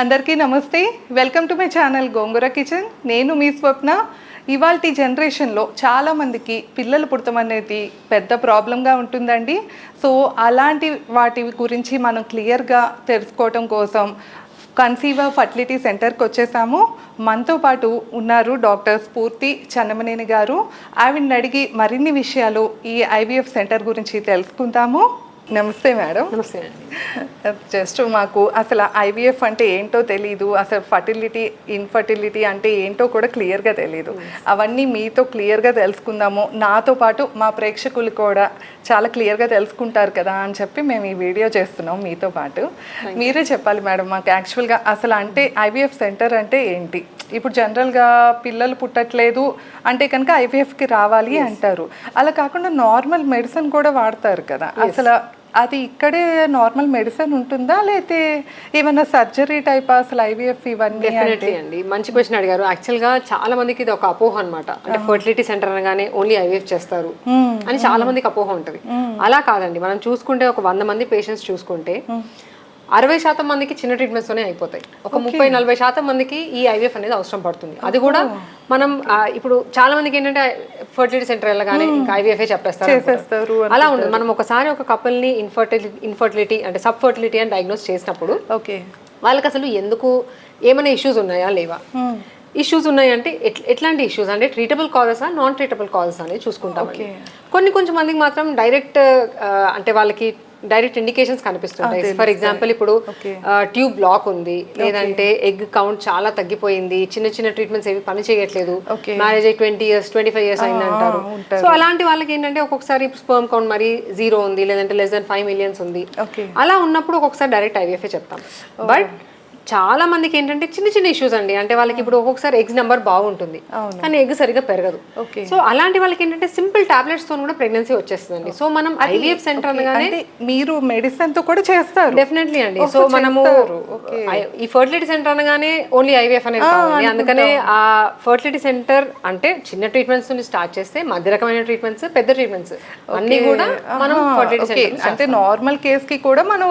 అందరికీ నమస్తే. Welcome to my channel Gongura kitchen నేను మీ స్వప్న. ఇవాళ జనరేషన్లో చాలామందికి పిల్లలు పుడతం అనేది పెద్ద ప్రాబ్లంగా ఉంటుందండి. సో అలాంటి వాటి గురించి మనం క్లియర్గా తెలుసుకోవటం కోసం కన్సీవర్ ఫర్టిలిటీ సెంటర్కి వచ్చేసాము. మనతో పాటు ఉన్నారు డాక్టర్ స్ఫూర్తి చన్నమనేని గారు. ఆవిడని అడిగి మరిన్ని విషయాలు ఈ ఐవీఎఫ్ సెంటర్ గురించి తెలుసుకుందాము. నమస్తే మేడం. నమస్తే. జస్ట్ మాకు అసలు ఐవీఎఫ్ అంటే ఏంటో తెలీదు అసలు ఫర్టిలిటీ ఇన్ఫర్టిలిటీ అంటే ఏంటో కూడా క్లియర్గా తెలియదు అవన్నీ మీతో క్లియర్గా తెలుసుకుందాము. నాతో పాటు మా ప్రేక్షకులు కూడా చాలా క్లియర్గా తెలుసుకుంటారు కదా అని చెప్పి మేము ఈ వీడియో చేస్తున్నాం మీతో పాటు. మీరే చెప్పాలి మేడం మాకు యాక్చువల్గా అసలు అంటే ఐవీఎఫ్ సెంటర్ అంటే ఏంటి? ఇప్పుడు జనరల్గా పిల్లలు పుట్టట్లేదు అంటే కనుక ఐవీఎఫ్కి రావాలి అంటారు. అలా కాకుండా నార్మల్ మెడిసిన్ కూడా వాడతారు కదా. అసలు అది ఇక్కడే నార్మల్ మెడిసిన్ ఉంటుందా? లేకపోతే ఏమైనా సర్జరీ టైప్ అసలు ఐవీఎఫ్ ఇవన్నీ డెఫినెట్లీ అండి. మంచి క్వశ్చన్ అడిగారు. యాక్చువల్గా చాలా మందికి ఇది ఒక అపోహ అన్నమాట. అంటే ఫర్టిలిటీ సెంటర్ అనగానే ఓన్లీ ఐవీఎఫ్ చేస్తారు. అని చాలా మందికి అపోహ ఉంటది. అలా కాదండి. మనం చూసుకుంటే ఒక వంద మంది పేషెంట్స్ చూసుకుంటే అరవై శాతం మందికి చిన్న ట్రీట్మెంట్స్ తోనే అయిపోతాయి. ఒక ముప్పై నలభై శాతం మందికి ఈ ఐవీఎఫ్ అనేది అవసరం పడుతుంది. అది కూడా మనం ఇప్పుడు చాలా మందికి ఏంటంటే ఫర్టిలిటీ సెంటర్ వెళ్ళగానే ఇంకా ఐవీఎఫ్ చెప్పేస్తారు. అలా ఉండదు. మనం ఒకసారి ఒక కపుల్ని ఇన్ఫర్టిలిటీ ఇన్ఫర్టిలిటీ అంటే సబ్ ఫర్టిలిటీ అని డయాగ్నోస్ చేసినప్పుడు ఓకే. వాళ్ళకి అసలు ఎందుకు ఏమైనా ఇష్యూస్ ఉన్నాయా లేవా? ఇష్యూస్ ఉన్నాయంటే ఎట్- ఎట్లాంటి ఇష్యూస్ అంటే treatable causes non treatable causes అనేది చూసుకుంటాం కొన్ని కొంచెం మందికి మాత్రం డైరెక్ట్ అంటే వాళ్ళకి డైరెక్ట్ ఇండికేషన్స్ కనిపిస్తుంటాయి. ఫర్ ఎగ్జాంపుల్ ఇప్పుడు ట్యూబ్ బ్లాక్ ఉంది. లేదంటే ఎగ్ కౌంట్ చాలా తగ్గిపోయింది. చిన్న చిన్న ట్రీట్మెంట్స్ ఏవి పని చేయట్లేదు. మ్యారేజ్ అయ్యి twenty years twenty five years అయింది అంటారు సో అలాంటి వాళ్ళకి ఏంటంటే ఒక్కొక్కసారి స్పర్మ్ కౌంట్ మరి జీరో ఉంది లేదంటే లెస్ దాన్ ఫైవ్ మిలియన్స్ ఉంది. అలా ఉన్నప్పుడు ఒక్కొక్కసారి డైరెక్ట్ ఐవీఎఫ్ చెప్తాం. బట్ చాలా మందికి ఏంటంటే చిన్న చిన్న ఇష్యూస్ అండి. అంటే వాళ్ళకి ఇప్పుడు ఒక్కొక్కసారి ఎగ్స్ నెంబర్ బాగుంటుంది. కానీ ఎగ్ సరిగా పెరగదు. సో అలాంటి వాళ్ళకి ఏంటంటే సింపుల్ టాబ్లెట్స్తో కూడా ప్రెగ్నెన్సీ వచ్చేస్తుందండి. సో మనం ఐవీఎఫ్ సెంటర్ అనగానే మీరు మెడిసిన్తో కూడా చేస్తారు. డెఫినెట్లీ అండి. సో మనము ఈ ఫర్టిలిటీ సెంటర్ అనగానే ఓన్లీ ఐవీఎఫ్ అనేది అందుకనే ఆ ఫర్టిలిటీ సెంటర్ అంటే చిన్న ట్రీట్మెంట్స్ నుండి స్టార్ట్ చేస్తే మధ్య రకమైన ట్రీట్మెంట్స్ పెద్ద ట్రీట్మెంట్స్ అన్ని కూడా మనం ఫర్టిలిటీ అంటే నార్మల్ కేస్కి కూడా మనం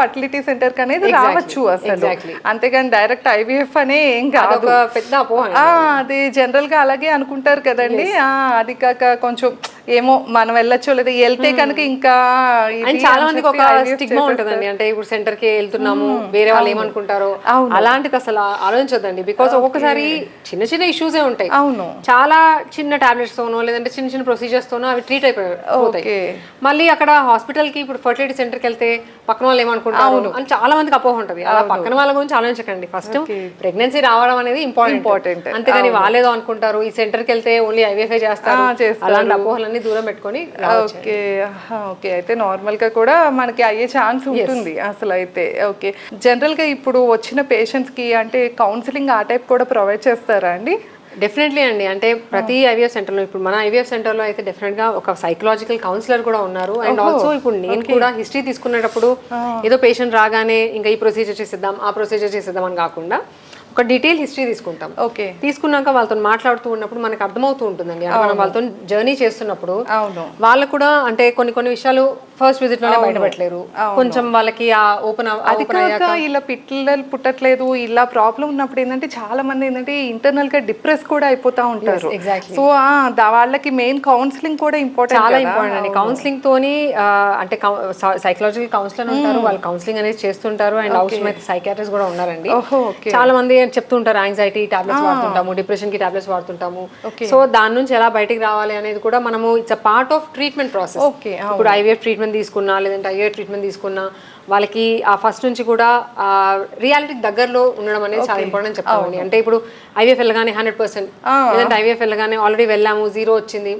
ఫర్టిలిటీ సెంటర్ అనేది రావచ్చు అసలు. Exactly. అంతేగాని డైరెక్ట్ ఐవీఎఫ్ అనే ఏం కాదు. పెద్ద అది జనరల్గా అలాగే అనుకుంటారు కదండి. అది కాక కొంచెం ఏమో మనం వెళ్ళొచ్చు లేదా వెళ్తే కనుక ఇంకా చాలా మందికి ఒక స్టిగ్మా ఉంటదండి. అంటే ఇప్పుడు సెంటర్కి వెళ్తున్నాము వేరే వాళ్ళు ఏమనుకుంటారో అలాంటిది అసలు ఆలోచించొద్దండి. బికాస్ ఒక్కొక్కసారి చిన్న చిన్న ఇష్యూసే ఉంటాయి. అవును. చాలా చిన్న టాబ్లెట్స్ తోనో లేదంటే చిన్న చిన్న ప్రొసీజర్స్ తోనో అవి ట్రీట్ అయిపోతాయి మళ్ళీ అక్కడ హాస్పిటల్కి ఇప్పుడు ఫర్టిలిటీ సెంటర్కి వెళ్తే పక్కన వాళ్ళు ఏమనుకుంటారు అని చాలా మందికి అపోహ ఉంటది. అలా పక్కన వాళ్ళ గురించి ఆలోచించకండి. ఫస్ట్ ప్రెగ్నెన్సీ రావడం అనేది ఇంపార్టెంట్ Important. అంతేగాని వాళ్ళేదో అనుకుంటారు ఈ సెంటర్కి వెళ్తే ఓన్లీ ఐవీఎఫ్ చేస్తారు. అలాంటి అపోహలన్నీ దూరం పెట్టుకొని ఓకే ఓకే అయితే నార్మల్గా కూడా మనకి అయ్యే ఛాన్స్ ఉంటుంది అసలు అయితే ఓకే జనరల్గా ఇప్పుడు వచ్చిన పేషెంట్స్కి అంటే కౌన్సిలింగ్ ఆ టైప్ కూడా ప్రొవైడ్ చేస్తారా అండి? డెఫినెట్లీ అండి. అంటే ప్రతి ఐవీఎఫ్ సెంటర్లో ఇప్పుడు మన ఐవీఎఫ్ సెంటర్లో అయితే డెఫినెట్గా ఒక సైకలాజికల్ కౌన్సిలర్ కూడా ఉన్నారు. అండ్ ఆల్సో ఇప్పుడు నేను కూడా హిస్టరీ తీసుకునేటప్పుడు ఏదో పేషెంట్ రాగానే ఇంకా ఈ ప్రొసీజర్ చేసేద్దాం ఆ ప్రొసీజర్ చేసేద్దాం అని కాకుండా ఒక డీటెయిల్ హిస్టరీ తీసుకుంటాం. ఓకే. తీసుకున్నాక వాళ్ళతో మాట్లాడుతూ ఉన్నప్పుడు మనకు అర్థమవుతూ ఉంటుందండి. మనం వాళ్ళతో జర్నీ చేస్తున్నప్పుడు వాళ్ళు కూడా అంటే కొన్ని కొన్ని విషయాలు ఫస్ట్ విజిట్లోనే బయటపెట్టలేరు. కొంచెం వాళ్ళకి ఆ ఓపెన్ అది కాక ఇలా పిల్లలు పుట్టట్లేదు ఇలా ప్రాబ్లం ఉన్నప్పుడు ఏంటంటే చాలా మంది ఏంటంటే ఇంటర్నల్గా డిప్రెస్ కూడా అయిపోతా ఉంటారు. సో వాళ్ళకి మెయిన్ కౌన్సిలింగ్ కూడా ఇంపార్టెంట్ చాలా ఇంపార్టెంట్ అండి. కౌన్సిలింగ్ తోని అంటే సైకలాజికల్ కౌన్సిలర్ ఉంటారు. వాళ్ళు కౌన్సిలింగ్ అనేది చేస్తుంటారు. అండ్ అవసరమైతే సైకాట్రిస్ట్ కూడా ఉన్నారండి. చాలా మంది చెప్తుంటారు యాంగ్జైటీ టాబ్లెట్స్ వాడుతుంటాము డిప్రెషన్కి టాబ్లెట్స్ వాడుతుంటాము సో దాని నుంచి ఎలా బయటికి రావాలి అనేది కూడా మనము it's a part of treatment process ఇప్పుడు ఐవీఎఫ్ ట్రీట్మెంట్ తీసుకున్నా లేదంటే ఐవీఎఫ్ ట్రీట్మెంట్ తీసుకున్నా వాళ్ళకి ఆ ఫస్ట్ నుంచి కూడా రియాలిటీకి దగ్గరలో ఉండడం అనేది చాలా ఇంపార్టెంట్ చెప్తామండి అంటే ఇప్పుడు ఐవీఎఫ్ వెళ్ళగానే హండ్రెడ్ పర్సెంట్. లేదంటే ఐవీఎఫ్ వెళ్ళగానే ఆల్రెడీ వెళ్ళాము జీరో వచ్చింది.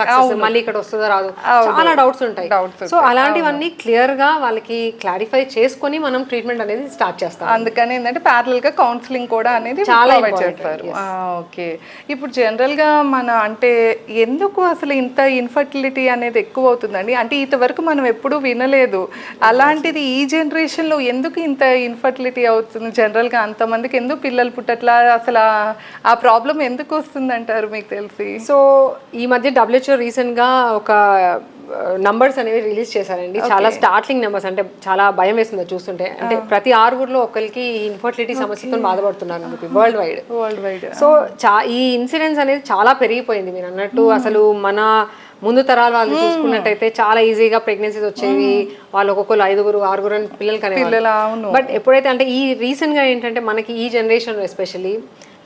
సక్సెస్ మళ్ళీ ఇక్కడ వస్తుందో రాదు. చాలా డౌట్స్ ఉంటాయి. సో అలాంటివన్నీ క్లియర్గా వాళ్ళకి క్లారిఫై చేసుకొని మనం ట్రీట్మెంట్ అనేది స్టార్ట్ చేస్తాం అందుకని ఏంటంటే ప్యారల్గా కౌన్సిలింగ్ కూడా అనేది చాలా చేస్తారు. ఓకే. ఇప్పుడు జనరల్గా మన అంటే ఎందుకు అసలు ఇంత ఇన్ఫర్టిలిటీ అనేది ఎక్కువ అవుతుందండి? అంటే ఇంతవరకు మనం ఎప్పుడూ వినలేదు. అలాంటిది ఈ జనరేషన్లో ఎందుకు ఇంత ఇన్ఫర్టిలిటీ అవుతుంది? జనరల్గా అంతమందికి ఎందుకు పిల్లలు పుట్టట్లా? అసలు ఆ- ప్రాబ్లం ఎందుకు వస్తుంది అంటారు మీకు తెలిసి? సో ఈ మధ్య డబ్ల్యూహెచ్ఓ రీసెంట్గా ఒక నంబర్స్ అనేవి రిలీజ్ చేశారండి. చాలా స్టార్ట్లింగ్ నెంబర్స్ అంటే చాలా భయం వేస్తుంది చూస్తుంటే. అంటే ప్రతి ఆరుగురిలో ఒకరికి ఇన్ఫర్టిలిటీ సమస్యతో బాధపడుతున్నారు world wide world wide so చా ఈ ఇన్సిడెన్స్ అనేది చాలా పెరిగిపోయింది మీరు అన్నట్టు. అసలు మన ముందు తరాల వాళ్ళు చూసుకున్నట్టయితే చాలా ఈజీగా ప్రెగ్నెన్సీస్ వచ్చేవి. వాళ్ళు ఒక్కొక్కరు ఐదుగురు ఆరుగురు పిల్లలు అవును. బట్ ఎప్పుడైతే అంటే ఈ రీసెంట్గా ఏంటంటే మనకి ఈ జనరేషన్ ఎస్పెషల్లీ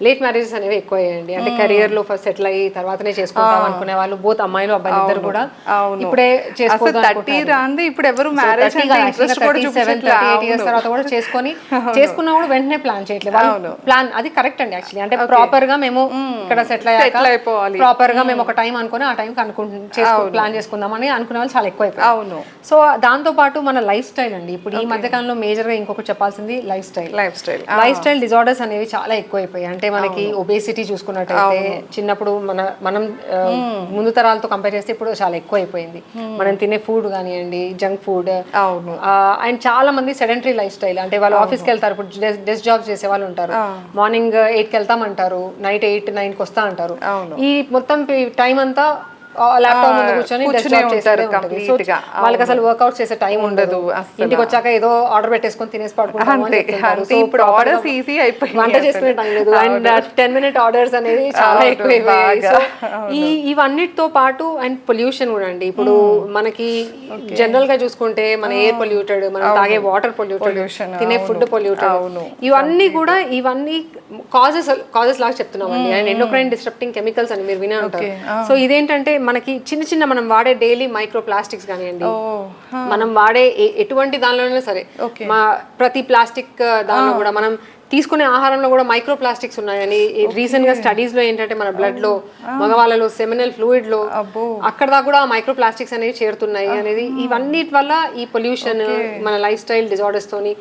లేట్ మ్యారేజెస్ అనేవి ఎక్కువ అయ్యాయండి అంటే కెరియర్లో ఫస్ట్ సెటిల్ అయ్యి తర్వాతనే చేసుకుంటాం అనుకునే వాళ్ళు బోత్ అమ్మాయిలు అబ్బాయిలు ఇద్దరు కూడా. ఇప్పుడే థర్టీ రాంది ఇప్పుడు ఎవరు marriage seven thirty eight years తర్వాత కూడా చేసుకొని చేసుకున్నా కూడా వెంటనే ప్లాన్ చేయట్లేదు. ప్లాన్ అది కరెక్ట్ అండి యాక్చువల్లీ అంటే ప్రాపర్గా మేము ఇక్కడ సెటిల్ అయిపోవాలి. ప్రాపర్గా మేము ఒక టైం అనుకుని ఆ అనుకుంటున్నాం చేసుకో ప్లాన్ చేసుకుందామని అనుకునే వాళ్ళు చాలా ఎక్కువ అయిపోయారు అవును. సో దాంతో పాటు మన లైఫ్ స్టైల్ అండి. ఇప్పుడు ఈ మధ్య కాలంలో మేజర్గా ఇంకొకటి చెప్పాల్సింది life style life style life style disorders అనేవి చాలా ఎక్కువైపోయాయి. అంటే మనకి ఒబేసిటీ చూసుకున్నట్టయితే చిన్నప్పుడు మన మనం ముందు తరాలతో కంపేర్ చేస్తే ఇప్పుడు చాలా ఎక్కువైపోయింది. మనం తినే ఫుడ్ కానివ్వండి జంక్ ఫుడ్ అండ్ చాలా మంది సెడెంటరీ లైఫ్ స్టైల్ అంటే వాళ్ళు ఆఫీస్కి వెళ్తారు ఇప్పుడు డెస్క్ జాబ్ చేసే వాళ్ళు ఉంటారు. మార్నింగ్ ఎయిట్కి వెళ్తామంటారు. నైట్ ఎయిట్ నైన్కి వస్తా అంటారు. ఈ మొత్తం టైం అంతా ల్యాప్టాప్ ముందు కూర్చొని ఉంటారు గా. వాళ్ళకి అసలు వర్కౌట్ చేసే టైం ఉండదు. ఇంటికి వచ్చాక ఏదో ఆర్డర్ పెట్టేసుకొని తినేసి పడుకుంటాం అని అంతే చెప్తుంటారు. అంతే. So, ఇప్పుడు ఆర్డర్స్ ఈజీ అయిపోయింది వంట చేసుకునే టైం లేదు. అండ్ టెన్ మినిట్ ఆర్డర్స్ అనేవి చాలా ఈ ఇవన్నిటితో పాటు అండ్ పొల్యూషన్ కూడా అండి. ఇప్పుడు మనకి జనరల్గా చూసుకుంటే మన ఎయిర్ పొల్యూటెడ్ మనం తాగే వాటర్ పొల్యూటెడ్ తినే ఫుడ్ పొల్యూటెడ్. ఇవన్నీ కూడా ఇవన్నీ కాజెస్ కాజెస్ లాగా చెప్తున్నామండి. అండ్ ఎండోక్రైన్ డిస్ట్రప్టింగ్ కెమికల్స్ అని మీరు వినే ఉంటారు. సో ఇదేంటంటే మనకి చిన్న చిన్న మనం వాడే డైలీ మైక్రో ప్లాస్టిక్స్ కానివ్వండి మనం వాడే ఎటువంటి దానిలోనైనా సరే మా ప్రతి ప్లాస్టిక్ దానిలో కూడా మనం తీసుకునే ఆహారంలో కూడా మైక్రో ప్లాస్టిక్స్ ఉన్నాయని రీసెంట్గా స్టడీస్లో ఏంటంటే మన బ్లడ్లో మగవాళ్ళలో సెమినల్ ఫ్లూయిడ్లో అబ్బో. అక్కడ దాకా కూడా మైక్రో ప్లాస్టిక్స్ అనేవి చేరుతున్నాయి అనేది ఇవన్నిటి వల్ల ఈ పొల్యూషన్ మన లైఫ్ స్టైల్ డిజార్డర్స్ తోని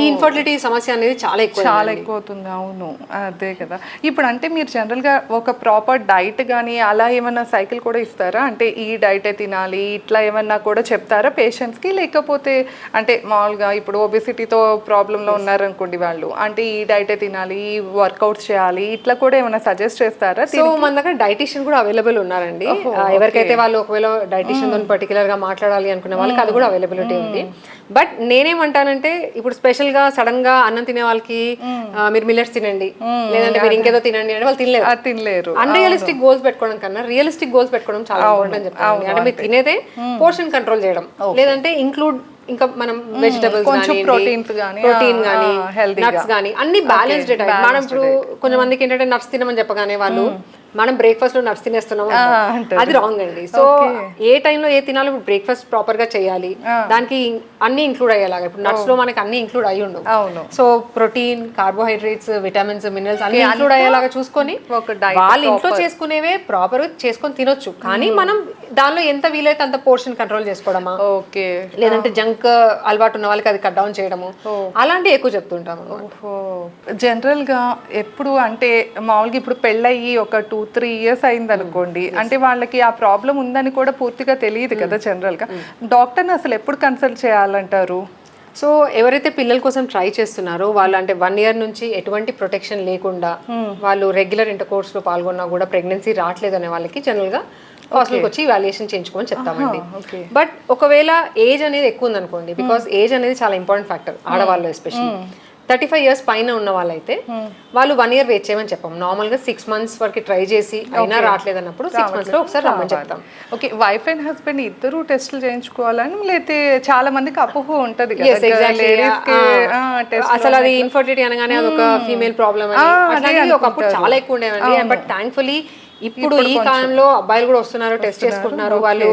ఈ ఇన్ఫర్టిలిటీ సమస్య అనేది చాలా ఎక్కువ చాలా ఎక్కువ అవుతుంది అవును. అదే కదా. ఇప్పుడు అంటే మీరు జనరల్గా ఒక ప్రాపర్ డైట్ కానీ అలా ఏమన్నా సైకిల్ కూడా ఇస్తారా? అంటే ఈ డైటే తినాలి ఇట్లా ఏమన్నా కూడా చెప్తారా పేషెంట్స్కి లేకపోతే అంటే మామూలుగా ఇప్పుడు ఒబిసిటీతో ప్రాబ్లంలో ఉన్నారనుకోండి వాళ్ళు అంటే ఈ డైటే తినాలి ఈ వర్కౌట్స్ చేయాలి ఇట్లా కూడా ఏమైనా సజెస్ట్ చేస్తారా? సో మన దగ్గర డైటీషియన్ కూడా అవైలబుల్ ఉన్నారండి. ఎవరికైతే వాళ్ళు ఒకవేళ డైటీషియన్తో పర్టికులర్గా మాట్లాడాలి అనుకునే వాళ్ళకి అది కూడా అవైలబిలిటీ ఉంది. బట్ నేనేమంటానంటే ఇప్పుడు స్పెషల్గా సడన్గా అన్నం తినే వాళ్ళకి మీరు మిల్లెట్స్ తినండి. లేదంటే మీరు ఇంకేదో తినండి అంటే వాళ్ళు తినలేరు. తినలేరు. అన్రియలిస్టిక్ గోల్స్ పెట్టుకోవడం కన్నా రియలిస్టిక్ గోల్స్ పెట్టుకోవడం చాలా ఇంపార్టెంట్ అని చెప్తాను అంటే మీరు తినేదే పోర్షన్ కంట్రోల్ చేయడం. లేదంటే ఇంక్లూడ్ ఇంకా మనం వెజిటబుల్స్ కొంచెం proteins గానీ, ప్రోటీన్గా. నట్స్ గానీ అన్ని బ్యాలెన్స్డ్ డైట్ మనం ఇప్పుడు కొంతమందికి ఏంటంటే నట్స్ తినమని చెప్పగానే వాళ్ళు మనం బ్రేక్ఫాస్ట్లో నట్స్ తినేస్తున్నాం. అది రాంగ్ అండి. సో ఏ టైంలో ఏ తినాలో బ్రేక్ఫాస్ట్ ప్రాపర్గా చేయాలి. దానికి అన్ని ఇంక్లూడ్ అయ్యేలాగా. ఇప్పుడు నట్స్లో మనకి అన్ని ఇంక్లూడ్ అయ్యి ఉండవు. So protein carbohydrates vitamins minerals అన్ని ఇంక్లూడ్ అయ్యేలాగా చూసుకొని వాళ్ళు ఇంట్లో చేసుకునేవే ప్రాపర్ చేసుకొని తినొచ్చు. కానీ మనం దానిలో ఎంత వీలైతే అంత పోర్షన్ కంట్రోల్ చేసుకోవడమా? ఓకే. లేదంటే జంక్ అలవాటు ఉన్న వాళ్ళకి అది కట్ డౌన్ చేయడము. అలాంటివి ఎక్కువ చెప్తుంటాము ఓహో. జనరల్గా ఎప్పుడు అంటే మామూలుగా ఇప్పుడు పెళ్ళయ్యి ఒక టూ త్రీ ఇయర్స్ అయింది అనుకోండి. అంటే వాళ్ళకి ఆ ప్రాబ్లం ఉందని కూడా పూర్తిగా తెలియదు కదా జనరల్గా. డాక్టర్ని అసలు ఎప్పుడు కన్సల్ట్ చేయాలంటారు? సో ఎవరైతే పిల్లల కోసం ట్రై చేస్తున్నారో వాళ్ళు అంటే వన్ ఇయర్ నుంచి ఎటువంటి ప్రొటెక్షన్ లేకుండా వాళ్ళు రెగ్యులర్ ఇంటర్ కోర్స్లో పాల్గొన్నా కూడా ప్రెగ్నెన్సీ రావట్లేదు అనే వాళ్ళకి జనరల్ గా హాస్పిటల్కి వచ్చి వాల్యుయేషన్ చేయించుకొని చెప్తామండి. బట్ ఒకవేళ ఏజ్ అనేది ఎక్కువ ఉందనుకోండి బికాస్ ఏజ్ అనేది చాలా ఇంపార్టెంట్ ఫ్యాక్టర్ ఆడవాళ్ళు ఎస్పెషల్లీ థర్టీ ఫైవ్ ఇయర్స్ పైన ఉన్న వాళ్ళైతే వాళ్ళు వన్ ఇయర్ వెయిట్ చేయమని చెప్పాం. నార్మల్గా సిక్స్ మంత్స్ వరకు ట్రై చేసి అయినా రావట్లేదు అన్నప్పుడు సిక్స్ మంత్స్లో ఒకసారి రమ్మని చెప్తాం. ఓకే వైఫ్ అండ్ హస్బెండ్ ఇద్దరు టెస్టులు చేయించుకోవాలని లేకపోతే చాలా మందికి అపోహ ఉంటది అసలు అది ఇన్ఫర్టిలిటీ అనగానే అదొక ఫీమేల్ ప్రాబ్లమ్ ఒకప్పుడు చాలా ఎక్కువ ఉండేవండి. బట్ థ్యాంక్ఫుల్లీ ఇప్పుడు ఈ కాలంలో అబ్బాయిలు కూడా వస్తున్నారు టెస్ట్ చేసుకుంటున్నారు. వాళ్ళు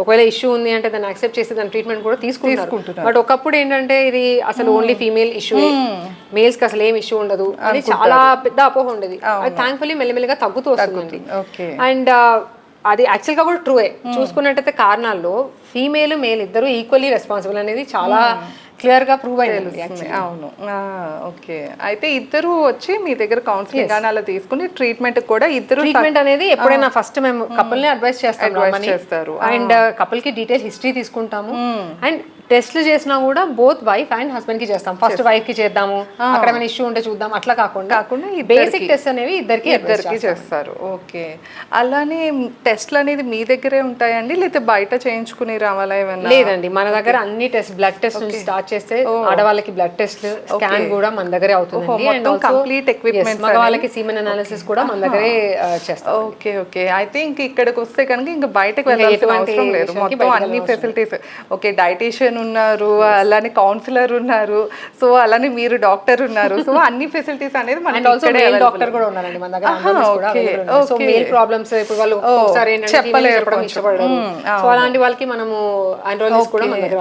ఒకవేళ ఇష్యూ ఉంది అంటే దాన్ని యాక్సెప్ట్ చేసి దాని ట్రీట్మెంట్ కూడా తీసుకుంటున్నారు. బట్ ఒకప్పుడు ఏంటంటే ఇది అసలు ఓన్లీ ఫీమేల్ ఇష్యూ మేల్స్కి అసలు ఏం ఇష్యూ ఉండదు. అని చాలా పెద్ద అపోహ ఉండేది. అది థ్యాంక్ఫుల్లీ మెల్లిమెల్లిగా తగ్గుతూ వస్తుందండి ఓకే. అండ్ అది యాక్చువల్గా కూడా ట్రూయే చూసుకున్నట్టయితే కారణాల్లో ఫీమేల్ మేల్ ఇద్దరు ఈక్వల్లీ రెస్పాన్సిబుల్ అనేది చాలా క్లియర్గా ప్రూవ్ అయింది అవును. ఓకే. అయితే ఇద్దరు వచ్చి మీ దగ్గర కౌన్సిలింగ్ కానీ అలా తీసుకుని ట్రీట్మెంట్ కూడా ఇద్దరు ట్రీట్మెంట్ అనేది ఎప్పుడైనా ఫస్ట్ మేము కపుల్ని అడ్వైస్ చేస్తాం చేస్తారు. అండ్ కపుల్కి డీటెయిల్ హిస్టరీ తీసుకుంటాము. అండ్ టెస్ట్లు చేసినా కూడా బోత్ వైఫ్ అండ్ హస్బెండ్కి చేస్తాం. ఫస్ట్ వైఫ్కి చేద్దాము అక్కడ ఏమైనా ఇష్యూ ఉంటే చూద్దాం అట్లా కాకుండా కాకుండా బేసిక్ టెస్ట్ అనేవి ఇద్దరికి ఇద్దరికి చేస్తారు. ఓకే. అలానే టెస్ట్లు అనేది మీ దగ్గరే ఉంటాయండి? లేకపోతే బయట చేయించుకుని రావాలా ఏమన్నా? లేదండి. మన దగ్గర అన్ని టెస్ట్ బ్లడ్ టెస్ట్ నుంచి స్టార్ట్ చేస్తే ఆడవాళ్ళకి బ్లడ్ టెస్ట్ స్కాన్ కూడా మన దగ్గరే అవుతుందండి. అండ్ మొత్తం complete equipments మగవాళ్ళకి సీమెన్ అనాలిసిస్ కూడా మన దగ్గరే చేస్తాం ఓకే ఓకే. అయితే ఇంక ఇక్కడికి వస్తే కనుక ఇంకా బయటకు వెళ్ళాల్సిన అవసరం లేదు. మొత్తం అన్ని ఫెసిలిటీస్ ఓకే డైటీషియన్ ఉన్నారు అలానే కౌన్సిలర్ ఉన్నారు సో అలానే మీరు డాక్టర్ ఉన్నారు. సో అన్ని ఫెసిలిటీస్ అనేది మనకి. డాక్టర్ కూడా ఉన్నారండి మన దగ్గర. సో. మేల్ ప్రాబ్లమ్స్ ఇప్పుడు వాళ్ళు ఒకసారి చెప్పలేరు మ్మ్, సో అలాంటి వాళ్ళకి మనము ఆండ్రాలజిస్ట్ కూడా మన దగ్గర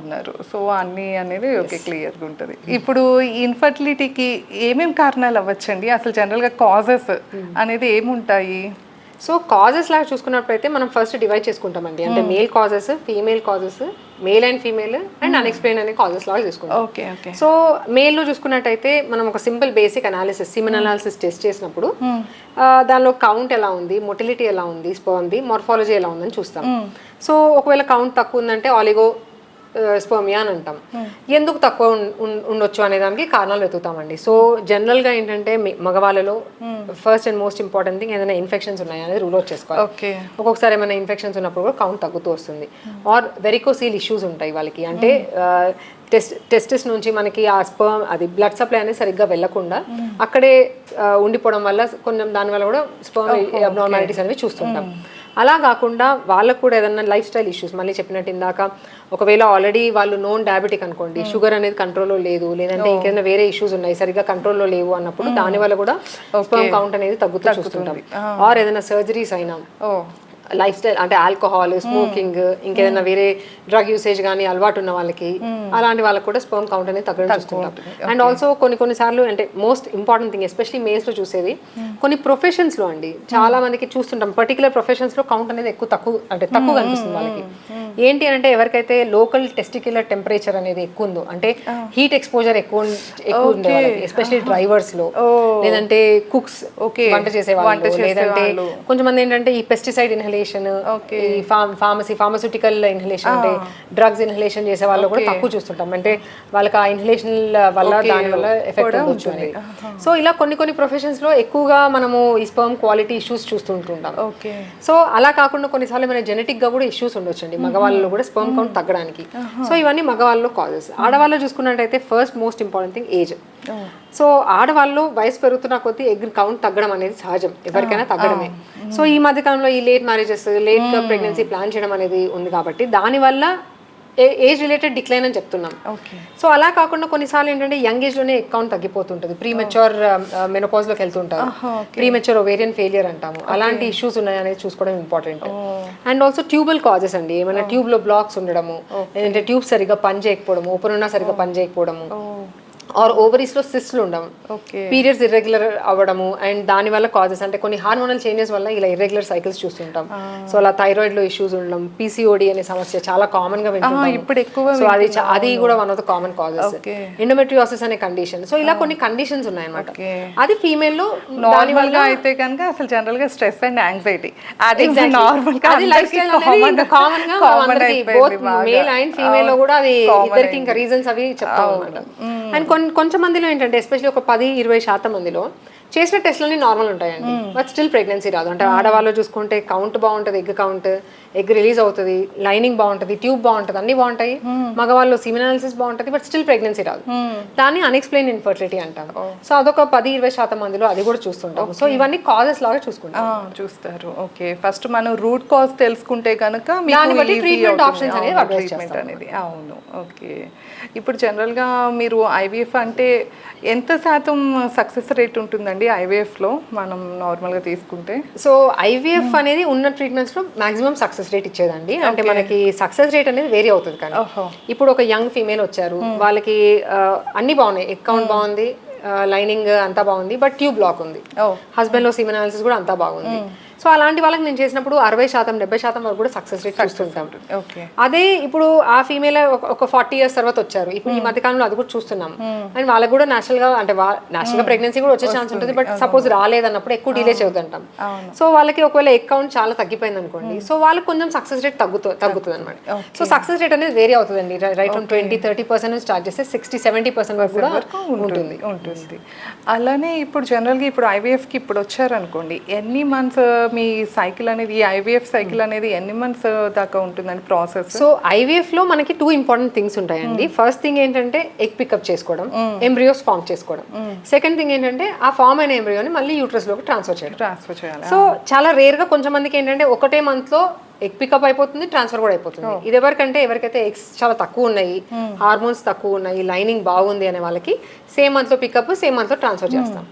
ఉన్నారు. సో అన్ని అనేది ఓకే క్లియర్గా ఉంటుంది. ఇప్పుడు ఇన్ఫర్టిలిటీకి ఏమేం కారణాలు అవ్వచ్చండి? అసలు జనరల్గా కాజెస్ అనేది ఏముంటాయి? సో కాజెస్ లాగా చూసుకున్నప్పుడైతే మనం ఫస్ట్ డివైడ్ చేసుకుంటామండి. అంటే male causes female causes male and female and unexplain అనే కాజెస్ లాగా చూసుకుంటాం. ఓకే ఓకే సో మేల్లో చూసుకున్నట్టయితే మనం ఒక simple basic analysis semen analysis test చేసినప్పుడు ఆ, దానిలో కౌంట్ ఎలా ఉంది మొటిలిటీ ఎలా ఉంది స్పర్మ్ది మార్ఫాలజీ ఎలా ఉందని చూస్తాం. సో ఒకవేళ కౌంట్ తక్కువ ఉందంటే ఆలిగో స్పర్మియా అని అంటాం. ఎందుకు తక్కువ ఉండొచ్చు అనే దానికి కారణాలు వెతుకుతామండి. సో జనరల్గా ఏంటంటే మి- మగవాళ్ళలో first and most important thing ఏదైనా ఇన్ఫెక్షన్స్ ఉన్నాయా అనేది రూల్ అవుట్ చేసుకోవాలి. ఓకే. ఒక్కొక్కసారి ఏమైనా ఇన్ఫెక్షన్స్ ఉన్నప్పుడు కూడా కౌంట్ తగ్గుతూ వస్తుంది. ఆర్ వెరికోసీల్ ఇష్యూస్ ఉంటాయి వాళ్ళకి. అంటే టెస్ట్ టెస్టిస్ నుంచి మనకి ఆ స్పర్మ్ అది బ్లడ్ సప్లై అనేది సరిగ్గా వెళ్ళకుండా అక్కడే ఉండిపోవడం వల్ల కొంచెం దానివల్ల కూడా స్పర్మ్ అబ్నార్మాలిటీస్ అనేవి చూస్తుంటాం. అలా కాకుండా వాళ్ళకు కూడా ఏదైనా లైఫ్ స్టైల్ ఇష్యూస్ మళ్ళీ చెప్పినట్టు ఇందాక ఒకవేళ ఆల్రెడీ వాళ్ళు నోన్ డయాబెటిక్ అనుకోండి షుగర్ అనేది కంట్రోల్లో లేదు లేదంటే ఇంకేదైనా వేరే ఇష్యూస్ ఉన్నాయి సరిగ్గా కంట్రోల్లో లేవు అన్నప్పుడు దాని వల్ల కూడా స్పర్మ్ కౌంట్ అనేది తగ్గుతూ చూస్తుంటాం. ఆర్ ఏదైనా సర్జరీస్ అయినా. ఓ లైఫ్ స్టైల్ అంటే ఆల్కహాల్ స్మోకింగ్ ఇంకేదైనా వేరే డ్రగ్ యూసేజ్ కానీ అలవాటు ఉన్న వాళ్ళకి అలాంటి వాళ్ళకి కూడా స్పర్మ్ కౌంట్ అనేది తగ్గడం చూస్తుంటాం. అండ్ ఆల్సో కొన్ని కొన్ని సార్లు అంటే మోస్ట్ ఇంపార్టెంట్ థింగ్ ఎస్పెషలీ లో చూసేది కొన్ని ప్రొఫెషన్స్లో అండి. చాలా మందికి చూస్తుంటాం. పర్టికులర్ ప్రొఫెషన్స్లో కౌంట్ అనేది ఎక్కువ తక్కువ అంటే తక్కువ కనిపిస్తుంది వాళ్ళకి. ఏంటి అంటే ఎవరికైతే లోకల్ టెస్టిక్యులర్ టెంపరేచర్ అనేది ఎక్కువ ఉందో అంటే హీట్ ఎక్స్పోజర్ ఎక్కువ ఎక్కువ ఉండే వాళ్ళకి ఎస్పెషలీ డ్రైవర్స్లో లేదంటే కుక్స్ Okay. వంట చేసే వాళ్ళు లేదంటే కొంతమంది ఏంటంటే ఈ పెస్టిసైడ్ ఇన్హలేషన్ ఈ ఫార్మసీ ఫార్మస్యూటికల్ ఇన్హలేషన్ అంటే డ్రగ్స్ ఇన్హలేషన్ చేసే వాళ్ళు కూడా తక్కువ చూస్తుంటాం. అంటే వాళ్ళకి ఆ ఇన్హలేషన్ వల్ల దాని వల్ల ఎఫెక్ట్ అనేది సో ఇలా కొన్ని కొన్ని ప్రొఫెషన్స్లో ఎక్కువగా మనము ఈ స్పర్మ్ క్వాలిటీ ఇష్యూస్ చూస్తుంటుంటాం. ఓకే సో అలా కాకుండా కొన్నిసార్లు మన జెనెటిక్గా కూడా ఇష్యూస్ ఉండొచ్చండి. మగవాళ్ళలో కూడా స్పర్మ్ కౌంట్ తగ్గడానికి. సో ఇవన్నీ మగవాళ్ళలో కాజెస్ ఆడవాళ్ళు చూసుకున్నట్టయితే first most important thing age so ఆడవాళ్ళు వయసు పెరుగుతున్న కొద్దీ ఎగ్ కౌంట్ తగ్గడం అనేది సహజం. ఎవరికైనా తగ్గడమే. సో ఈ మధ్య కాలంలో ఈ late marriages late pregnancy plan చేయడం అనేది ఉంది కాబట్టి దానివల్ల ఏజ్ రిలేటెడ్ డిక్లైన్ అని చెప్తున్నాం. సో అలా కాకుండా కొన్నిసార్లు ఏంటంటే యంగ్ ఏజ్లోనే అకౌంట్ తగ్గిపోతుంటుంది. ప్రీ మెచ్యూర్ మెనోపాజ్లోకి వెళ్తుంటారు. ప్రీ మెచ్యూర్ ఓవేరియన్ ఫెయిలియర్ అంటాము. అలాంటి ఇష్యూస్ ఉన్నాయనేది చూసుకోవడం important and also tubal causes అండి. ఏమైనా ట్యూబ్లో బ్లాక్స్ ఉండడము. లేదంటే ట్యూబ్ సరిగ్గా పని చేయకపోవడము ఓపెన్ ఉన్నా సరిగ్గా పని చేయకపోవడము. ఆర్ ఓవరీస్లో సిస్ట్లు ఉండడం ఓకే. పీరియడ్స్ ఇర్రెగ్యులర్ అవ్వడము అండ్ దాని వల్ల కాజెస్ అంటే కొన్ని హార్మోనల్ చేంజెస్ వల్ల ఇలా ఇర్రెగ్యులర్ సైకిల్స్ చూస్తుంటాం. సో అలా థైరాయిడ్లో ఇష్యూస్ ఉండడం పీసీఓడి అనే సమస్య చాలా కామన్గా ఇప్పుడు ఎక్కువ సో అది అది కూడా one of the common causes. Endometriosis అనే కండిషన్ సో ఇలా కొన్ని కండిషన్స్ ఉన్నాయన్నమాట. అది ఫీమేల్లో నార్మల్గా అయితే కనుక అసలు జనరల్గా స్ట్రెస్ అండ్ యాంగ్జైటీ అది నార్మల్ అది లైఫ్ స్టైల్ కామన్గా మేల్ అండ్ ఫీమేల్లో కూడా అది ఇద్దరికి ఇంకా రీజన్స్ అవి చెప్తాం అనమాట అండ్ కొన్ని కొంచెం మందిలో ఏంటంటే ఎస్పెషల్లీ ఒక పది ఇరవై శాతం మందిలో చేసిన టెస్ట్లన్నీ నార్మల్ ఉంటాయండి. బట్ స్టిల్ ప్రెగ్నెన్సీ రాదు. అంటే ఆడవాళ్ళు చూసుకుంటే కౌంట్ బాగుంటుంది ఎగ్ కౌంట్ ఎగ్ రిలీజ్ అవుతుంది లైనింగ్ బాగుంటుంది ట్యూబ్ బాగుంటుంది అన్ని బాగుంటాయి. మగవాళ్ళు సిమినాలిసిస్ బాగుంటుంది బట్ స్టిల్ ప్రెగ్నెన్సీ రాదు. దాన్ని అన్ఎక్స్ప్లెయిన్ ఇన్ఫర్టిలిటీ అంటాం సో అదొక పది ఇరవై శాతం మందిలో అది కూడా చూస్తుంటాం సో ఇవన్నీ కాజెస్ లాగా చూసుకుంటాం చూస్తారు. ఓకే. ఫస్ట్ మనం రూట్ కాజ్ తెలుసుకుంటే కనుక దాన్ని బట్టి treatment options అనేది ట్రీట్మెంట్ అనేది. అవును. ఓకే. ఇప్పుడు జనరల్గా మీరు ఐవీఎఫ్ అంటే ఎంత శాతం సక్సెస్ రేట్ ఉంటుందండి? IVF లో మనం నార్మల్గా తీసుకుంటే. సో ఐవీఎఫ్ అనేది ఉన్న ట్రీట్మెంట్స్లో మాక్సిమం సక్సెస్ రేట్ ఇచ్చేదండి. అంటే మనకి సక్సెస్ రేట్ అనేది వేరీ అవుతుంది కానీ. ఇప్పుడు ఒక యంగ్ ఫీమేల్ వచ్చారు. వాళ్ళకి ఆ, అన్ని బాగున్నాయి. అకౌంట్ బాగుంది లైనింగ్ అంతా బాగుంది బట్ ట్యూబ్ బ్లాక్ ఉంది. ఓ హస్బెండ్లో సిమెన్ అనాలిసిస్ కూడా అంతా బాగుంది. సో అలాంటి వాళ్ళకి నేను చేసినప్పుడు అరవై శాతం డెబ్బై శాతం వరకు కూడా సక్సెస్ రేట్ చూస్తుంటాం. ఓకే అదే ఇప్పుడు ఆ ఫీమేల్ ఒక ఫార్టీ ఇయర్స్ తర్వాత వచ్చారు. ఇప్పుడు ఈ మధ్య కాలంలో అది కూడా చూస్తున్నాం. అండ్ వాళ్ళకి కూడా నేచురల్గా అంటే నేచురల్గా ప్రెగ్నెన్సీ కూడా వచ్చే ఛాన్స్ ఉంటుంది బట్ సపోజ్ రాలేదన్నప్పుడు ఎక్కువ డిలే చదువుతుంటాం సో వాళ్ళకి ఒకవేళ అకౌంట్ చాలా తగ్గిపోయింది అనుకోండి సో వాళ్ళకి కొంచెం సక్సెస్ రేట్ తగ్గుతూ తగ్గుతుంది అనమాట సో సక్సెస్ రేట్ అనేది వేరీ అవుతుందండి. Right from twenty thirty percent start చేస్తే సిక్స్టీ సెవెంటీ పర్సెంట్ వరకు కూడా ఉంటుంది ఉంటుంది. అలానే ఇప్పుడు జనరల్గా ఇప్పుడు ఐవీఎఫ్కి ఇప్పుడు వచ్చారనుకోండి ఎన్ని మంత్స్ మీ సైకిల్ అనేది ఈ ఐవీఎఫ్ సైకిల్ అనేది ఎన్ని మంత్స్ దాకా ఉంటుందండి ప్రాసెస్ సో ఐవీఎఫ్లో మనకి టూ ఇంపార్టెంట్ థింగ్స్ ఉంటాయండి. ఫస్ట్ థింగ్ ఏంటంటే ఎగ్ పికప్ చేసుకోవడం ఎంబ్రియోస్ ఫామ్ చేసుకోవడం. సెకండ్ థింగ్ ఏంటంటే ఆ ఫామ్ అయిన ఎంబ్రియోని మళ్ళీ యూట్రస్లోకి ట్రాన్స్ఫర్ చేయడం. ట్రాన్స్ఫర్ చేయాలి? సో చాలా రేర్గా కొంచెం మందికి ఏంటంటే ఒకటే మంత్లో ఎగ్ పికప్ అయిపోతుంది ట్రాన్స్ఫర్ కూడా అయిపోతుంది. ఇది ఎవరికంటే ఎవరికైతే ఎగ్స్ చాలా తక్కువ ఉన్నాయి హార్మోన్స్ తక్కువ ఉన్నాయి లైనింగ్ బాగుంది అనే వాళ్ళకి సేమ్ మంత్లో పికప్ సేమ్ మంత్లో ట్రాన్స్ఫర్ చేస్తాం.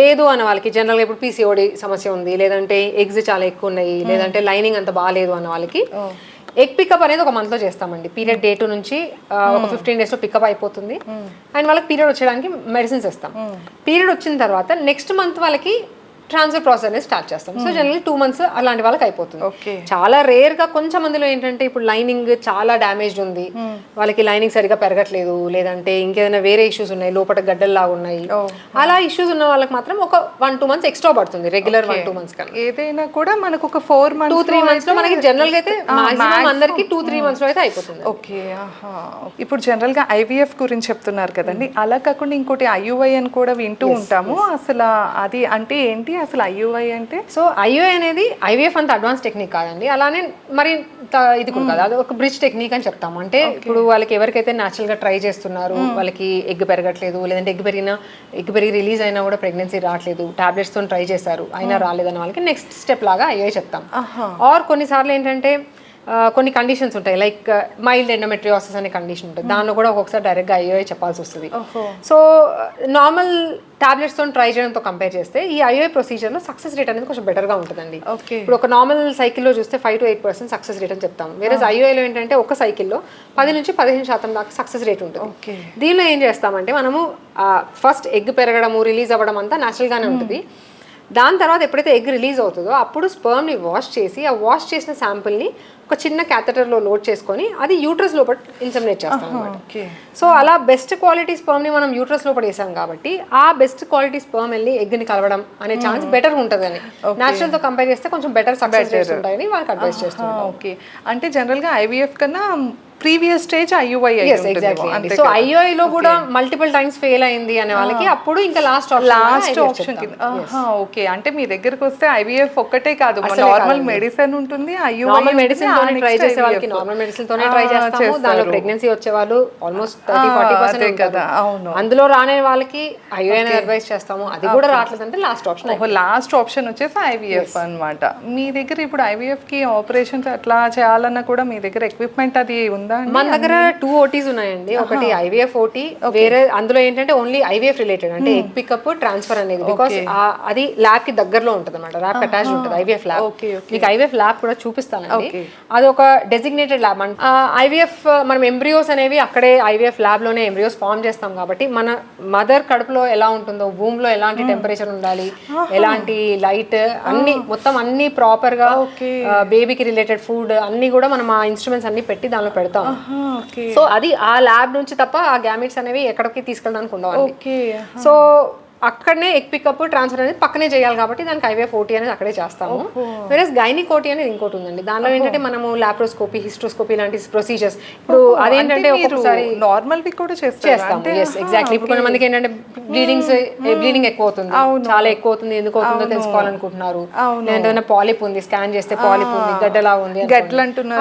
లేదు అనే వాళ్ళకి జనరల్గా ఇప్పుడు పీసీఓడి సమస్య ఉంది లేదంటే ఎగ్స్ చాలా ఎక్కువ ఉన్నాయి లేదంటే లైనింగ్ అంత బాగాలేదు అన్న వాళ్ళకి ఎగ్ పికప్ అనేది ఒక మంత్లో చేస్తామండి. పీరియడ్ డే టూ నుంచి ఒక ఫిఫ్టీన్ డేస్లో పికప్ అయిపోతుంది. అండ్ వాళ్ళకి పీరియడ్ వచ్చేయడానికి మెడిసిన్స్ ఇస్తాం. పీరియడ్ వచ్చిన తర్వాత నెక్స్ట్ మంత్ వాళ్ళకి ట్రాన్స్ఫర్ ప్రాసెస్ అనేది స్టార్ట్ చేస్తాం. సో జనరల్ టూ మంత్స్ అలాంటి వాళ్ళకి అయిపోతుంది. చాలా రేర్గా కొంచెం మందిలో ఏంటంటే ఇప్పుడు లైనింగ్ చాలా డ్యామేజ్డ్ ఉంది. వాళ్ళకి లైనింగ్ సరిగా పెరగట్లేదు. లేదంటే ఇంకేదైనా వేరే ఇష్యూస్ ఉన్నాయి. లోపల గడ్డల్లాగా ఉన్నాయి. అలా ఇష్యూస్ ఉన్న వాళ్ళకి మాత్రం ఒక వన్ టూ మంత్స్ ఎక్స్ట్రా పడుతుంది. రెగ్యులర్ వన్ టూ మంత్స్ కన్నా ఏదైనా కూడా మనకు ఒక ఫోర్ టూ మంత్స్ త్రీ మంత్స్లో మనకి జనరల్గా అయితే మాక్సిమం అందరికి టూ త్రీ మంత్స్లో అయితే అయిపోతుంది. ఓకే ఆహా. ఇప్పుడు జనరల్గా ఐవీఎఫ్ గురించి చెప్తున్నారు కదండి. అలా కాకుండా ఇంకోటి ఐయుఐ అని కూడా వింటూ ఉంటాము. అసలు అది అంటే ఏంటి? అసలు ఐయుఐ అంటే? సో ఐఓఐ అనేది ఐవీఎఫ్ అంత అడ్వాన్స్ టెక్నిక్ కాదండి. అలానే మరి ఇది కూడా కాదు. అది ఒక బ్రిడ్జ్ టెక్నిక్ అని చెప్తాము. అంటే ఇప్పుడు వాళ్ళకి ఎవరికైతే గా ట్రై చేస్తున్నారు వాళ్ళకి ఎగ్ పెరగట్లేదు లేదంటే ఎగ్ పెరిగిన ఎగ్ పెరిగి రిలీజ్ అయినా కూడా ప్రెగ్నెన్సీ రావట్లేదు టాబ్లెట్స్తో ట్రై చేశారు అయినా రాలేదన్న వాళ్ళకి నెక్స్ట్ స్టెప్ లాగా ఐఓఐ చెప్తాం. ఆర్ కొన్నిసార్లు ఏంటంటే కొన్ని కండిషన్స్ ఉంటాయి. లైక్ మైల్డ్ ఎండోమెట్రియాసిస్ అనే కండిషన్ ఉంటుంది. దానిలో కూడా ఒక్కొక్కసారి డైరెక్ట్గా ఐఓఐ చెప్పాల్సి వస్తుంది. సో నార్మల్ టాబ్లెట్స్తో ట్రై చేయడంతో కంపేర్ చేస్తే ఈ ఐఓఐ ప్రొసీజర్లో సక్సెస్ రేట్ అనేది కొంచెం బెటర్గా ఉంటుందండి. ఇప్పుడు ఒక నార్మల్ సైకిల్లో చూస్తే five to eight percent success rate అని చెప్తాం వేరే ఐఓఐలో ఏంటంటే ఒక సైకిల్లో పది నుంచి పదిహేను శాతం దాకా సక్సెస్ రేట్ ఉంటుంది. ఓకే దీనిలో ఏం చేస్తామంటే మనము ఫస్ట్ ఎగ్ పెరగడము రిలీజ్ అవ్వడం అంతా న్యాచురల్గానే ఉంటుంది. దాని తర్వాత ఎప్పుడైతే ఎగ్ రిలీజ్ అవుతుందో అప్పుడు స్పర్మ్ని వాష్ చేసి ఆ వాష్ చేసిన శాంపుల్ని ఒక చిన్న క్యాథెటర్లో లోడ్ చేసుకొని అది యూట్రస్ లోపల ఇన్సమినేట్ చేస్తాం అనమాట ఓకే. సో అలా బెస్ట్ క్వాలిటీ స్పర్మ్ని మనం యూట్రస్ లోపల వేసాం కాబట్టి ఆ బెస్ట్ క్వాలిటీ స్పర్మ్ వెళ్ళి ఎగ్ని కలవడం అనే ఛాన్స్ బెటర్ ఉంటుందని. Natural తో కంపేర్ చేస్తే కొంచెం బెటర్ సక్సెస్ రేట్స్ ఉంటాయని వాళ్ళకి అడ్వైస్ చేస్తాం ఓకే. అంటే జనరల్గా ఐవీఎఫ్ కన్నా previous stage IUI exactly so IUI లో కూడా మల్టిపుల్ టైమ్స్ ఫెయిల్ అయింది అనే వాళ్ళకి అప్పుడు ఇంకా లాస్ట్ లాస్ట్ ఆప్షన్ కింద. ఓకే అంటే మీ దగ్గరకు వస్తే ఐవీఎఫ్ ఒక్కటే కాదు. నార్మల్ మెడిసిన్ ఉంటుంది ఐయుఐ నార్మల్ మెడిసిన్ తోనే ట్రై చేసే వాళ్ళకి నార్మల్ మెడిసిన్ తోనే ట్రై చేస్తాము. దానిలో ప్రెగ్నెన్సీ వచ్చే వాళ్ళు ఆల్మోస్ట్ థర్టీ ఫార్టీ పర్సెంట్ కదా. అవును. అందులో రాని వాళ్ళకి ఐఓఐ అడ్వైస్ చేస్తాము. అది కూడా రావట్లేదు అంటే లాస్ట్ ఆప్షన్ లాస్ట్ ఆప్షన్ వచ్చేసి ఐవీఎఫ్ అన్నమాట. మీ దగ్గర ఇప్పుడు ఐవీఎఫ్కి ఆపరేషన్స్ అట్లా చేయాలన్నా కూడా మీ దగ్గర ఎక్విప్మెంట్ అది ఉందా అండి? మన దగ్గర టూ ఓటీస్ ఉన్నాయండి. ఒకటి ఐవీఎఫ్ ఓటీ వేరే అందులో ఏంటంటే ఓన్లీ ఐవీఎఫ్ రిలేటెడ్ అంటే ఎగ్ పికప్ ట్రాన్స్ఫర్ అనేది. బికాస్ అది ల్యాబ్కి దగ్గరలో ఉంటుంది అనమాట ల్యాబ్ అటాచ్ ఉంటుంది ఐవీఎఫ్ ల్యాబ్ మీకు ఐవీఎఫ్ ల్యాబ్ కూడా చూపిస్తానండి. అది ఒక డెసిగ్నేటెడ్ ల్యాబ్ అంట ఐవీఎఫ్ మనం ఎంబ్రియోస్ అనేవి అక్కడే ఐవీఎఫ్ ల్యాబ్లోనే ఎంబ్రియోస్ ఫామ్ చేస్తాం కాబట్టి మన మదర్ కడుపులో ఎలా ఉంటుందో భూమిలో ఎలాంటి టెంపరేచర్ ఉండాలి ఎలాంటి లైట్ అన్ని మొత్తం అన్ని ప్రాపర్గా బేబీకి రిలేటెడ్ ఫుడ్ అన్ని కూడా మనం ఆ ఇన్స్ట్రుమెంట్స్ అన్ని పెట్టి దానిలో పెడతాం. ఓకే. సో అది ఆ ల్యాబ్ నుంచి తప్ప ఆ గ్యామెట్స్ అనేవి ఎక్కడికి తీసుకెళ్ళడానికి ఉండవండి. ఓకే సో అక్కడనే ఎగ్ పికప్ ట్రాన్స్ఫర్ అనేది పక్కనే చేయాలి కాబట్టి దానికి ఐవీఎఫ్ ఓటీ అనేది అక్కడే చేస్తాము. వేరేస్ గైనిక్ ఓటీ అనేది ఇంకోటి ఉందండి. దానిలో ఏంటంటే మనము లాప్రోస్కోపీ హిస్ట్రోస్కోపీ లాంటి ప్రొసీజర్స్ ఇప్పుడు అదేంటంటే నార్మల్ వి కూడా చేస్తారు. చేస్తాము. ఎస్ ఎగ్జాక్ట్లీ ఇప్పుడు కొంతమందికి ఏంటంటే బ్లీడింగ్స్ బ్లీడింగ్ ఎక్కువ అవుతుంది చాలా ఎక్కువ అవుతుంది ఎందుకు అవుతుందో తెలుసుకోవాలనుకుంటున్నారు. ఏదైనా పాలిప్ ఉంది స్కాన్ చేస్తే పాలిప్ ఉంది గడ్డలా ఉంది. గడ్లు అంటున్నారు.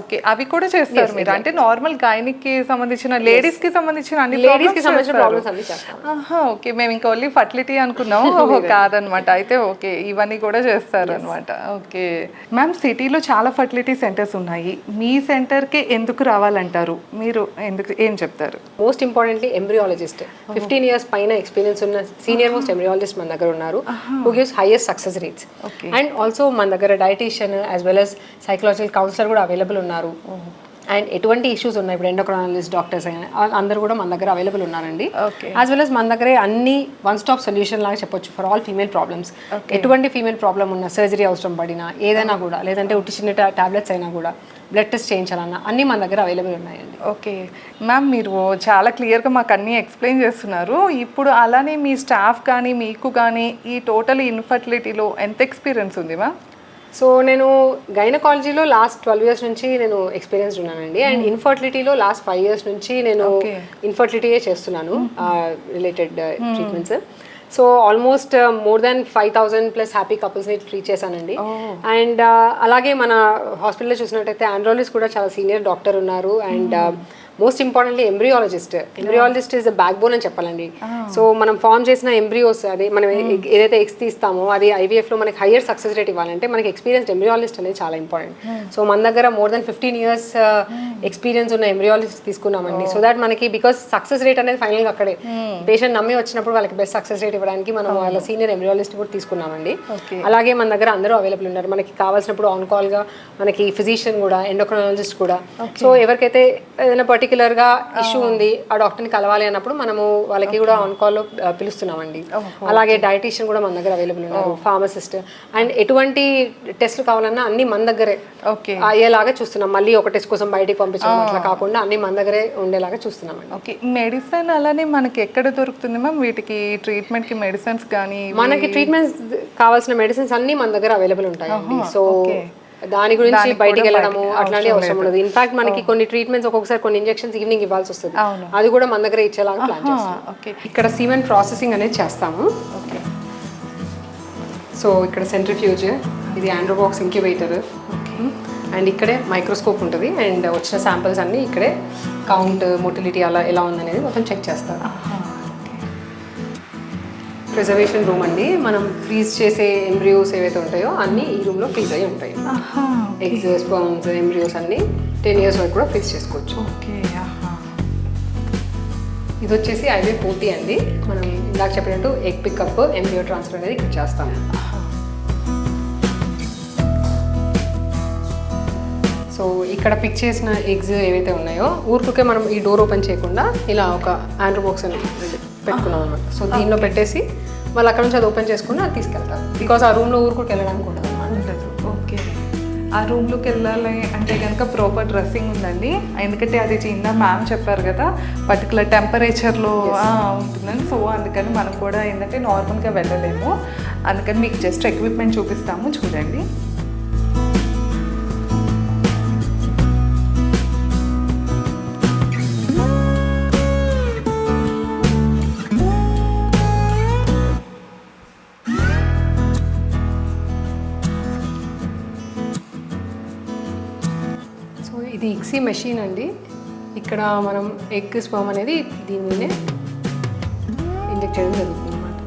ఓకే. అవి కూడా చేస్తారు మీరు. అంటే నార్మల్ గైనిక్కి సంబంధించిన లేడీస్కి సంబంధించిన అన్ని లేడీస్కి సంబంధించిన చేస్తారు. ప్రాబ్లమ్స్ అన్ని చేస్తాం ఆహా. ఓకే మేము ఇంకా ఓన్లీ ఫర్టిలిటీ అనుకున్నాం. ఓహో, కాదనమాట. అయితే ఓకే ఇవన్నీ కూడా చేస్తారు అనమాట ఓకే. మ్యామ్ సిటీలో చాలా ఫర్టిలిటీ సెంటర్స్ ఉన్నాయి. మీ సెంటర్కి ఎందుకు రావాలంటారు? మీరు ఎందుకు ఏం చెప్తారు? Most importantly embryologist fifteen years పైన ఎక్స్పీరియన్స్ ఉన్న సీనియర్ మోస్ట్ ఎంబ్రియాలజిస్ట్ మన దగ్గర ఉన్నారు who gives highest success rates and also మన దగ్గర dietician as well as psychological counsellor కూడా అవైలబుల్ ఉన్నారు. అండ్ ఎటువంటి ఇష్యూస్ ఉన్నాయి? ఇప్పుడు ఎండోక్రాలజిస్ట్ డాక్టర్స్ అయినా అందరూ కూడా మన దగ్గర అవైలబుల్ ఉన్నారండి. యాజ్ వెల్ as మన దగ్గరే అన్ని వన్ స్టాప్ సొల్యూషన్ లాగా చెప్పొచ్చు ఫర్ ఆల్ ఫీమేల్ ప్రాబ్లమ్స్ ఎటువంటి ఫీమేల్ ప్రాబ్లమ్ ఉన్న సర్జరీ అవసరం పడినా ఏదైనా కూడా లేదంటే ఉట్టి చిన్న టాబ్లెట్స్ అయినా కూడా బ్లడ్ టెస్ట్ చేయించాలన్నా అన్ని మన దగ్గర అవైలబుల్ ఉన్నాయండి. ఓకే మ్యామ్ మీరు చాలా క్లియర్గా మాకు అన్నీ ఎక్స్ప్లెయిన్ చేస్తున్నారు. ఇప్పుడు అలానే మీ స్టాఫ్ కానీ మీకు కానీ ఈ టోటల్ ఇన్ఫర్టిలిటీలో ఎంత ఎక్స్పీరియన్స్ ఉంది మ్యామ్ సో నేను గైనకాలజీలో లాస్ట్ ట్వెల్వ్ ఇయర్స్ నుంచి నేను ఎక్స్పీరియన్స్ ఉన్నానండి. అండ్ ఇన్ఫర్టిలిటీలో లాస్ట్ ఫైవ్ ఇయర్స్ నుంచి నేను. ఇన్ఫర్టిలిటీయే చేస్తున్నాను related treatments so almost more than five thousand plus happy కపుల్స్ని treat చేశానండి. అండ్ అలాగే మన హాస్పిటల్లో చూసినట్టయితే ఆండ్రాలజిస్ట్ కూడా చాలా సీనియర్ డాక్టర్ ఉన్నారు. And most importantly embryologist embryologist is the backbone అని చెప్పాలండి. సో మనం ఫామ్ చేసిన ఎంబ్రియోస్ అది మనం ఏ- ఏదైతే ఎగ్స్ తీస్తామో అది IVF లో మనకి హయ్యర్ సక్సెస్ రేట్ ఇవ్వాలంటే మనకి ఎక్స్పీరియన్స్డ్ ఎంబ్రియాలజిస్ట్ అనేది చాలా ఇంపార్టెంట్ సో మన దగ్గర more than fifteen years experience ఉన్న ఎంబ్రియాలజిస్ట్ తీసుకున్నామండి. సో దాట్ మనకి బికాస్ సక్సెస్ రేట్ అనేది ఫైనల్గా అక్కడే. పేషెంట్ నమ్మి వచ్చినప్పుడు వాళ్ళకి బెస్ట్ సక్సెస్ రేట్ ఇవ్వడానికి మనం వాళ్ళ సీనియర్ ఎంబ్రియాలజిస్ట్ కూడా తీసుకున్నామండి. అలాగే మన దగ్గర అందరూ అవైలబుల్ ఉన్నారు. మనకి కావాల్సినప్పుడు ఆన్ కాల్గా మనకి ఫిజిషియన్ కూడా ఎండోక్రనాలజిస్ట్ కూడా. సో ఎవరికైతే ఏదైనా పర్టికులర్గా ఇష్యూ ఉంది ఆ డాక్టర్ని కలవాలి అన్నప్పుడు మనము వాళ్ళకి కూడా ఆన్ కాల్లో పిలుస్తున్నామండి. అలాగే డైటీషియన్ కూడా మన దగ్గర అవైలబుల్ ఉన్నారు ఫార్మసిస్ట్ అండ్ ఎటువంటి టెస్ట్లు కావాలన్నా అన్ని మన దగ్గరే. ఓకే అయ్యేలాగా చూస్తున్నాం. మళ్ళీ ఒక టెస్ట్ కోసం బయటికి పంపించడం అట్లా కాకుండా అన్ని మన దగ్గరే ఉండేలాగా చూస్తున్నామండి. ఓకే మెడిసిన్ అలానే మనకి ఎక్కడ దొరుకుతుంది మ్యామ్ వీటికి ట్రీట్మెంట్కి మెడిసిన్స్ కానీ మనకి ట్రీట్మెంట్స్ కావాల్సిన మెడిసిన్స్ అన్ని మన దగ్గర అవైలబుల్ ఉంటాయండి. సో. దాని గురించి బయటికి వెళ్ళడము అట్లాంటి అవసరం ఉండదు. ఇన్ఫాక్ట్ మనకి కొన్ని ట్రీట్మెంట్స్ ఒక్కొక్కసారి కొన్ని ఇంజెక్షన్స్ ఈవినింగ్ ఇవ్వాల్సి వస్తుంది. అది కూడా మన దగ్గర ఇచ్చేలాగా ప్లాన్ చేస్తాం ఇక్కడ సిమెంట్ ప్రాసెసింగ్ అనేది చేస్తాము. సో ఇక్కడ సెంట్రిఫ్యూజ్ ఇది ఆండ్రోబాక్స్ ఇంక్యుబేటర్ అండ్ ఇక్కడే మైక్రోస్కోప్ ఉంటుంది. అండ్ వచ్చిన శాంపిల్స్ అన్ని ఇక్కడే కౌంట్ మొటిలిటీ అలా ఎలా ఉందనేది మొత్తం చెక్ చేస్తారు ప్రిజర్వేషన్ రూమ్ అండి. మనం ఫ్రీజ్ చేసే ఎంబ్రియోస్ ఏవైతే ఉంటాయో అన్నీ ఈ రూమ్లో ఫ్రీజ్ అయి ఉంటాయి. ఎగ్స్ స్పర్మ్స్ ఎంబ్రియోస్ అన్ని టెన్ ఇయర్స్ వరకు కూడా ఫ్రీజ్ చేసుకోవచ్చు. ఓకే ఇది వచ్చేసి ఐవే పోటీ అండి. మనం ఇందాక చెప్పినట్టు ఎగ్ పికప్ ఎంబ్రియో ట్రాన్స్ఫర్ అనేది ఇక్కడ చేస్తాము సో ఇక్కడ పిక్ చేసిన ఎగ్స్ ఏవైతే ఉన్నాయో ఊరికే మనం ఈ డోర్ ఓపెన్ చేయకుండా ఇలా ఒక ఆండ్రో బాక్స్ అని పెట్టుకున్నాం అనమాట సో దీనిలో పెట్టేసి మళ్ళీ అక్కడ నుంచి అది ఓపెన్ చేసుకుని అది తీసుకెళ్తారు బికాస్ ఆ రూమ్లో ఊరుకు వెళ్ళడానికి ఉంటుంది ఉండదు. ఓకే. ఆ రూమ్లోకి వెళ్ళాలి అంటే కనుక ప్రాపర్ డ్రెస్సింగ్ ఉందండి. ఎందుకంటే అది చిన్న మ్యామ్ చెప్పారు కదా పర్టికులర్ టెంపరేచర్లో ఉంటుందని. సో అందుకని మనం కూడా ఏంటంటే నార్మల్గా వెళ్ళలేము. అందుకని మీకు జస్ట్ ఎక్విప్మెంట్ చూపిస్తాము. చూడండి. మిక్సీ మెషిన్ అండి. ఇక్కడ మనం ఎగ్ స్పమ్ అనేది దీని ఇంజెక్ట్ చేయడం జరుగుతుంది అనమాట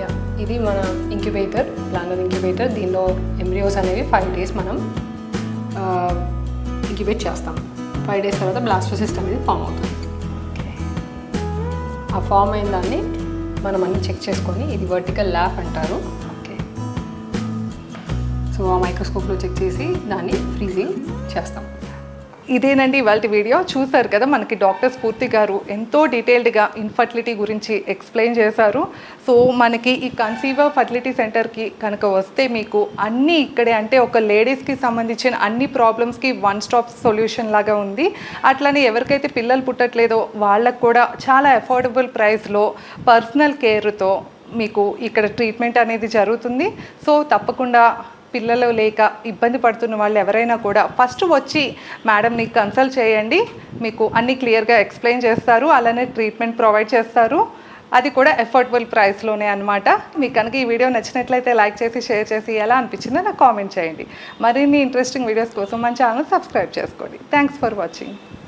యా ఇది మన ఇంక్యుబేటర్ ప్లానర్ ఇంక్యుబేటర్. దీనిలో ఎంబ్రియోస్ అనేవి ఫైవ్ డేస్ మనం ఇంక్యుబేట్ చేస్తాం. ఫైవ్ డేస్ తర్వాత బ్లాస్టోసిస్ట్ అనేది ఫామ్ అవుతుంది. ఆ ఫామ్ అయిన దాన్ని మనం అన్ని చెక్ చేసుకొని ఇది వర్టికల్ ల్యాప్ అంటారు. సో ఆ మైక్రోస్కోప్లో చెక్ చేసి దాన్ని ఫ్రీజింగ్ చేస్తాం. ఇదేనండి ఇవాళ వీడియో. చూసారు కదా మనకి డాక్టర్ స్ఫూర్తి గారు ఎంతో డీటెయిల్డ్గా ఇన్ఫర్టిలిటీ గురించి ఎక్స్ప్లెయిన్ చేశారు. సో మనకి ఈ కన్సీవర్ ఫర్టిలిటీ సెంటర్కి కనుక వస్తే మీకు అన్నీ ఇక్కడే అంటే ఒక లేడీస్కి సంబంధించిన అన్ని ప్రాబ్లమ్స్కి వన్ స్టాప్ సొల్యూషన్ లాగా ఉంది. అట్లనే ఎవరికైతే పిల్లలు పుట్టట్లేదో వాళ్ళకు కూడా చాలా అఫోర్డబుల్ ప్రైస్లో పర్సనల్ కేర్తో మీకు ఇక్కడ ట్రీట్మెంట్ అనేది జరుగుతుంది. సో తప్పకుండా పిల్లలు లేక ఇబ్బంది పడుతున్న వాళ్ళు ఎవరైనా కూడా ఫస్ట్ వచ్చి మేడంని కన్సల్ట్ చేయండి. మీకు అన్ని క్లియర్గా ఎక్స్ప్లెయిన్ చేస్తారు. అలానే ట్రీట్మెంట్ ప్రొవైడ్ చేస్తారు. అది కూడా ఎఫోర్డబుల్ ప్రైస్లోనే అనమాట మీకు కనుక ఈ వీడియో నచ్చినట్లయితే లైక్ చేసి షేర్ చేసి ఎలా అనిపించిందో నాకు కామెంట్ చేయండి. మరిన్ని ఇంట్రెస్టింగ్ వీడియోస్ కోసం మన ఛానల్ సబ్స్క్రైబ్ చేసుకోండి. Thanks for watching